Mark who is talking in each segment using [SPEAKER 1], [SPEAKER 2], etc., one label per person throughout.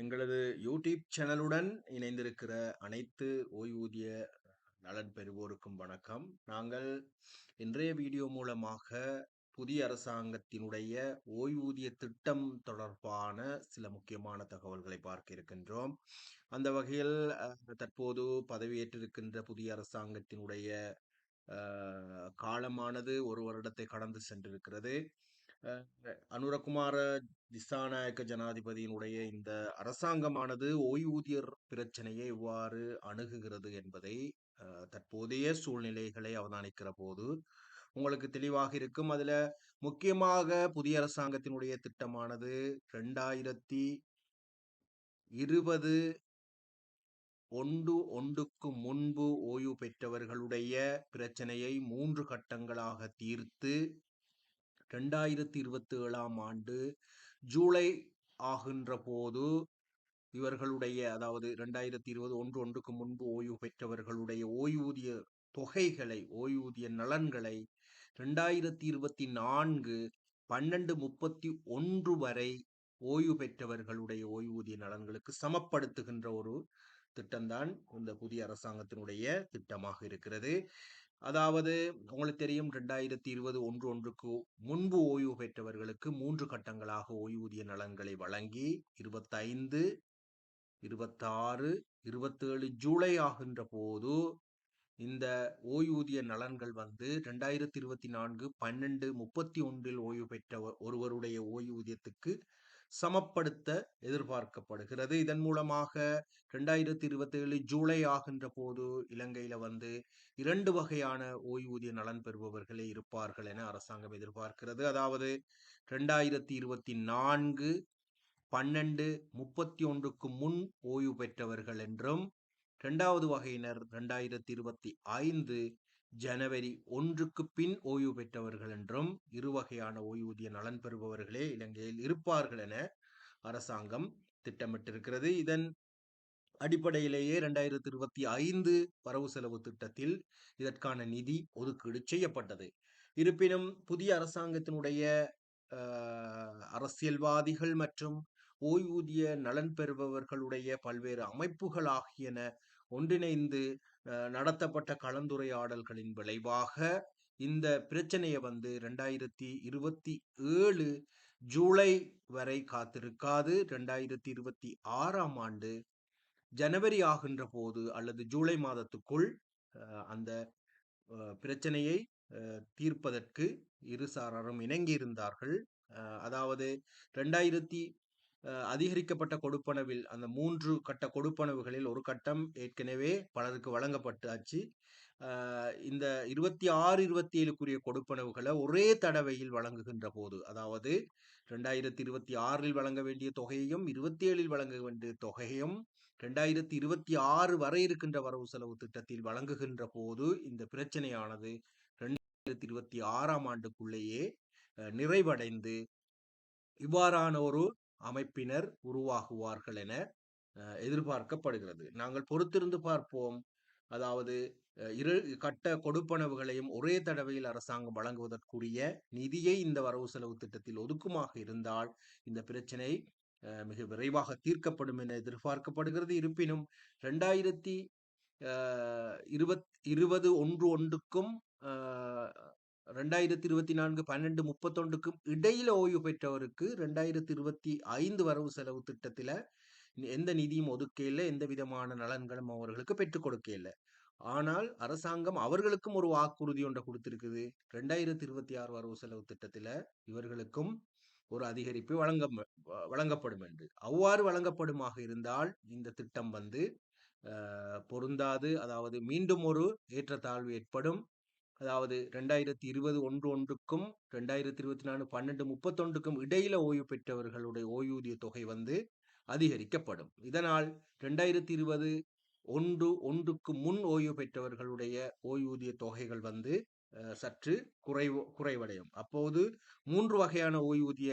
[SPEAKER 1] எங்களது யூடியூப் சேனலுடன் இணைந்திருக்கிற அனைத்து ஓய்வூதிய நலன் பெறுவோருக்கும் வணக்கம். நாங்கள் இன்றைய வீடியோ மூலமாக புதிய அரசாங்கத்தினுடைய ஓய்வூதிய திட்டம் தொடர்பான சில முக்கியமான தகவல்களை பார்க்க இருக்கின்றோம். அந்த வகையில் தற்போது பதவியேற்றிருக்கின்ற புதிய அரசாங்கத்தினுடைய காலமானது ஒரு வருடத்தை கடந்து சென்றிருக்கிறது. அனுரகுமார திசாநாயக்க ஜனாதிபதியினுடைய இந்த அரசாங்கமானது ஓய்வூதியர் பிரச்சனையை எவ்வாறு அணுகுகிறது என்பதை தற்போதைய சூழ்நிலைகளை அவதானிக்கிற போது உங்களுக்கு தெளிவாக இருக்கும். அதுல முக்கியமாக புதிய அரசாங்கத்தினுடைய திட்டமானது ரெண்டாயிரத்தி இருபது ஒன்று ஒன்றுக்கு முன்பு ஓய்வு பெற்றவர்களுடைய பிரச்சனையை மூன்று கட்டங்களாக தீர்த்து ரெண்டாயிரத்தி இருபத்தி ஏழாம் ஆண்டு ஜூலை ஆகின்ற போது இவர்களுடைய அதாவது ரெண்டாயிரத்தி இருபது ஒன்று ஒன்றுக்கு முன்பு ஓய்வு பெற்றவர்களுடைய ஓய்வூதிய தொகைகளை ஓய்வூதிய நலன்களை ரெண்டாயிரத்தி இருபத்தி நான்கு பன்னெண்டு முப்பத்தி ஒன்று வரை ஓய்வு பெற்றவர்களுடைய ஓய்வூதிய நலன்களுக்கு சமப்படுத்துகின்ற ஒரு திட்டம்தான் இந்த புதிய அரசாங்கத்தினுடைய திட்டமாக இருக்கிறது. அதாவது உங்களுக்கு தெரியும் ரெண்டாயிரத்தி இருபது ஒன்று ஒன்றுக்கு முன்பு ஓய்வு பெற்றவர்களுக்கு மூன்று கட்டங்களாக ஓய்வூதிய நலன்களை வழங்கி இருபத்தைந்து இருபத்தாறு இருபத்தேழு ஜூலை ஆகின்ற போது இந்த ஓய்வூதிய நலன்கள் வந்து ரெண்டாயிரத்தி இருபத்தி நான்கு பன்னெண்டு முப்பத்தி ஒன்றில் ஓய்வு பெற்ற ஒருவருடைய ஓய்வூதியத்துக்கு சமப்படுத்த எதிர்பார்க்கப்படுகிறது. இதன் மூலமாக ரெண்டாயிரத்தி இருபத்தி ஏழு ஜூலை ஆகின்ற போது இலங்கையில வந்து இரண்டு வகையான ஓய்வூதிய நலன் பெறுபவர்களே இருப்பார்கள் என அரசாங்கம் எதிர்பார்க்கிறது. அதாவது ரெண்டாயிரத்தி இருபத்தி நான்கு பன்னெண்டு முப்பத்தி ஒன்றுக்கு முன் ஓய்வு பெற்றவர்கள் என்றும் இரண்டாவது வகையினர் இரண்டாயிரத்தி இருபத்தி ஐந்து ஜனவரி ஒன்றுக்கு பின் ஓய்வு பெற்றவர்கள் என்றும் இரு வகையான ஓய்வூதிய நலன் பெறுபவர்களே இலங்கையில் இருப்பார்கள் என அரசாங்கம் திட்டமிட்டிருக்கிறது. இதன் அடிப்படையிலேயே இரண்டாயிரத்தி இருபத்தி ஐந்து வரவு செலவு திட்டத்தில் இதற்கான நிதி ஒதுக்கீடு செய்யப்பட்டது. இருப்பினும் புதிய அரசாங்கத்தினுடைய அரசியல்வாதிகள் மற்றும் ஓய்வூதிய நலன் பெறுபவர்களுடைய பல்வேறு அமைப்புகள் ஆகியன ஒன்றிணைந்து நடத்தப்பட்ட கலந்துரையாடல்களின் விளைவாக இந்த பிரச்சனையை வந்து ரெண்டாயிரத்தி இருபத்தி ஏழு ஜூலை வரை காத்திருக்காது. ரெண்டாயிரத்தி இருபத்தி ஆறாம் ஆண்டு ஜனவரி ஆகின்ற போது அல்லது ஜூலை மாதத்துக்குள் அந்த பிரச்சனையை தீர்ப்பதற்கு இரு சாராரும் அதாவது ரெண்டாயிரத்தி அதிகரிக்கப்பட்ட கொடுப்பனவில் அந்த மூன்று கட்ட கொடுப்பனவுகளில் ஒரு கட்டம் ஏற்கனவே பலருக்கு வழங்கப்பட்டாச்சு. இந்த இருபத்தி ஆறு இருபத்தி ஏழுக்குரிய கொடுப்பனவுகளை ஒரே தடவையில் வழங்குகின்ற போது அதாவது ரெண்டாயிரத்தி இருபத்தி ஆறில் வழங்க வேண்டிய தொகையையும் இருபத்தி ஏழில் வழங்க வேண்டிய தொகையும் ரெண்டாயிரத்தி இருபத்தி ஆறு வரை இருக்கின்ற வரவு செலவு திட்டத்தில் வழங்குகின்ற போது இந்த பிரச்சனையானது ரெண்டாயிரத்தி இருபத்தி ஆறாம் ஆண்டுக்குள்ளேயே நிறைவடைந்து இவ்வாறான ஒரு அமைப்பினர் உருவாகுவார்கள் என எதிர்பார்க்கப்படுகிறது. நாங்கள் பொறுத்திருந்து பார்ப்போம். அதாவது இரு கட்ட கொடுப்பனவுகளையும் ஒரே தடவையில் அரசாங்கம் வழங்குவதற்குரிய நிதியை இந்த வரவு செலவு திட்டத்தில் ஒதுக்குமாக இருந்தால் இந்த பிரச்சனை மிக விரைவாக தீர்க்கப்படும் என எதிர்பார்க்கப்படுகிறது. இருப்பினும் ரெண்டாயிரத்தி இருபத் இருபது ஒன்று ஒன்றுக்கும் ரெண்டாயிரத்தி இருபத்தி நான்கு பன்னெண்டு முப்பத்தொண்டுக்கும் இடையில ஓய்வு பெற்றவருக்கு ரெண்டாயிரத்தி இருபத்தி ஐந்து வரவு செலவு திட்டத்தில் எந்த நிதியும் ஒதுக்கையில் எந்த விதமான நலன்களும் அவர்களுக்கு பெற்றுக் கொடுக்க ஆனால் அரசாங்கம் அவர்களுக்கும் ஒரு வாக்குறுதி ஒன்றை கொடுத்திருக்குது. ரெண்டாயிரத்தி இருபத்தி ஆறு வரவு செலவு திட்டத்தில் இவர்களுக்கும் ஒரு அதிகரிப்பு வழங்க வழங்கப்படும் என்று. அவ்வாறு வழங்கப்படுமாக இருந்தால் இந்த திட்டம் வந்து பொருந்தாது. அதாவது மீண்டும் ஒரு ஏற்றத்தாழ்வு ஏற்படும். அதாவது ரெண்டாயிரத்தி இருபது ஒன்று ஒன்றுக்கும் ரெண்டாயிரத்தி இருபத்தி நாலு பன்னெண்டு முப்பத்தொன்றுக்கும் இடையில ஓய்வு பெற்றவர்களுடைய ஓய்வூதிய தொகை வந்து அதிகரிக்கப்படும். இதனால் ரெண்டாயிரத்தி இருபது ஒன்று ஒன்றுக்கு முன் ஓய்வு பெற்றவர்களுடைய ஓய்வூதிய தொகைகள் வந்து சற்று குறைவு குறைவடையும். அப்போது மூன்று வகையான ஓய்வூதிய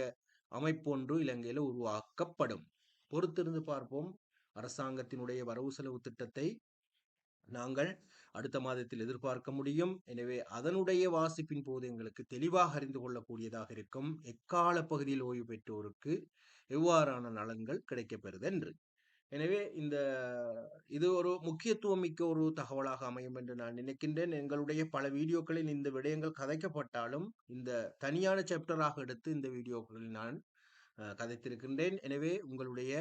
[SPEAKER 1] அமைப்பு ஒன்று இலங்கையில் உருவாக்கப்படும். பொறுத்திருந்து பார்ப்போம். அரசாங்கத்தினுடைய வரவு செலவு திட்டத்தை நாங்கள் அடுத்த மாதத்தில் எதிர்பார்க்க முடியும். எனவே அதனுடைய வாசிப்பின் போது எங்களுக்கு தெளிவாக அறிந்து கொள்ளக்கூடியதாக இருக்கும். எக்கால பகுதியில் ஓய்வு பெற்றோருக்கு எவ்வாறான நலன்கள் கிடைக்கப்பெறுது என்று எனவே இந்த இது ஒரு முக்கியத்துவம் மிக்க ஒரு தகவலாக அமையும் என்று நான் நினைக்கின்றேன். எங்களுடைய பல வீடியோக்களில் இந்த விடயங்கள் கதைக்கப்பட்டாலும் இந்த தனியான சாப்டராக எடுத்து இந்த வீடியோக்களில் நான் கதைத்திருக்கின்றேன். எனவே உங்களுடைய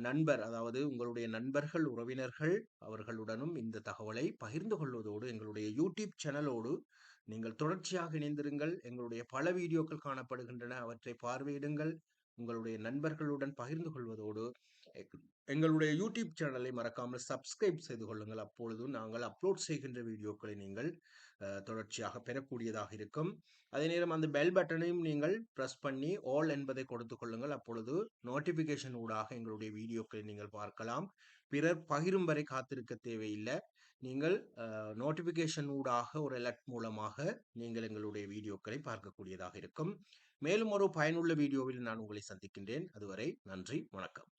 [SPEAKER 1] நண்பர் அதாவது உங்களுடைய நண்பர்கள் உறவினர்கள் அவர்களுடனும் இந்த தகவலை பகிர்ந்து கொள்வதோடு எங்களுடைய யூடியூப் சேனலோடு நீங்கள் தொடர்ச்சியாக இணைந்திருங்கள். எங்களுடைய பல வீடியோக்கள் காணப்படுகின்றன. அவற்றை பார்வையிடுங்கள். உங்களுடைய நண்பர்களுடன் பகிர்ந்து கொள்வதோடு எங்களுடைய யூடியூப் சேனலை மறக்காமல் சப்ஸ்கிரைப் செய்து கொள்ளுங்கள். அப்பொழுது நாங்கள் அப்லோட் செய்கின்ற வீடியோக்களை நீங்கள் தொடர்ச்சியாக பெறக்கூடியதாக இருக்கும். அதே நேரம் அந்த பெல் பட்டனையும் நீங்கள் ப்ரெஸ் பண்ணி ஆல் என்பதை கொடுத்து கொள்ளுங்கள். அப்பொழுது நோட்டிஃபிகேஷன் ஊடாக எங்களுடைய வீடியோக்களை நீங்கள் பார்க்கலாம். பிறர் பகிரும் வரை காத்திருக்க தேவையில்லை. நீங்கள் நோட்டிஃபிகேஷன் ஊடாக ஒரு அலர்ட் மூலமாக நீங்கள் எங்களுடைய வீடியோக்களை பார்க்கக்கூடியதாக இருக்கும். மேலும் ஒரு பயனுள்ள வீடியோவில் நான் உங்களை சந்திக்கின்றேன். அதுவரை நன்றி வணக்கம்.